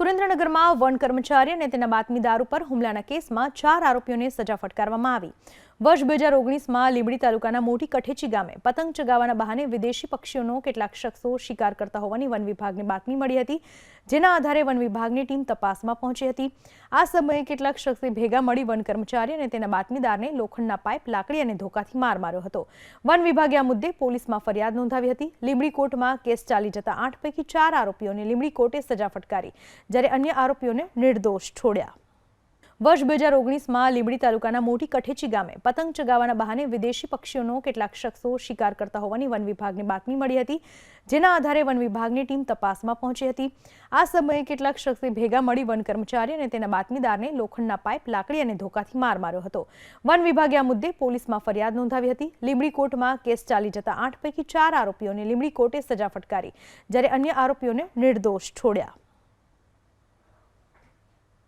સુરેન્દ્રનગરમાં વન કર્મચારી અને તેના બાતમીદાર ઉપર હુમલાના કેસમાં ચાર આરોપીઓને સજા ફટકારવામાં આવી. વર્ષ બે હજાર ઓગણીસમાં લીંબડી તાલુકાના મોટી કઠેચી ગામે પતંગ ચગાવવાના બહાને વિદેશી પક્ષીઓનો કેટલાક શખ્સો શિકાર કરતા હોવાની વન વિભાગને બાતમી મળી હતી, જેના આધારે વન વિભાગની ટીમ તપાસમાં પહોંચી હતી. આ સમયે કેટલાક શખ્સે ભેગા મળી વન કર્મચારી અને તેના બાતમીદારને લોખંડના પાઇપ, લાકડી અને ધોકાથી માર માર્યો હતો. વન વિભાગે આ મુદ્દે પોલીસમાં ફરિયાદ નોંધાવી હતી. લીંબડી કોર્ટમાં કેસ ચાલી જતા આઠ પૈકી ચાર આરોપીઓને લીંબડી કોર્ટે સજા ફટકારી, જ્યારે અન્ય આરોપીઓને નિર્દોષ છોડ્યા. વર્ષ બે હજાર ઓગણીસમાં લીંબડી તાલુકાના મોટી કઠેચી ગામે પતંગ ચગાવવાના બહાને વિદેશી પક્ષીઓનો કેટલાક શખ્સો શિકાર કરતા હોવાની વન વિભાગને બાતમી મળી હતી, જેના આધારે વન વિભાગની ટીમ તપાસમાં પહોંચી હતી. આ સમયે કેટલાક શખ્સે ભેગા મળી વન કર્મચારી અને તેના બાતમીદારને લોખંડના પાઇપ, લાકડી અને ધોકાથી માર માર્યો હતો. વન વિભાગે આ મુદ્દે પોલીસમાં ફરિયાદ નોંધાવી હતી. લીંબડી કોર્ટમાં કેસ ચાલી જતા આઠ પૈકી ચાર આરોપીઓને લીંબડી કોર્ટે સજા ફટકારી, જ્યારે અન્ય આરોપીઓને નિર્દોષ છોડ્યા.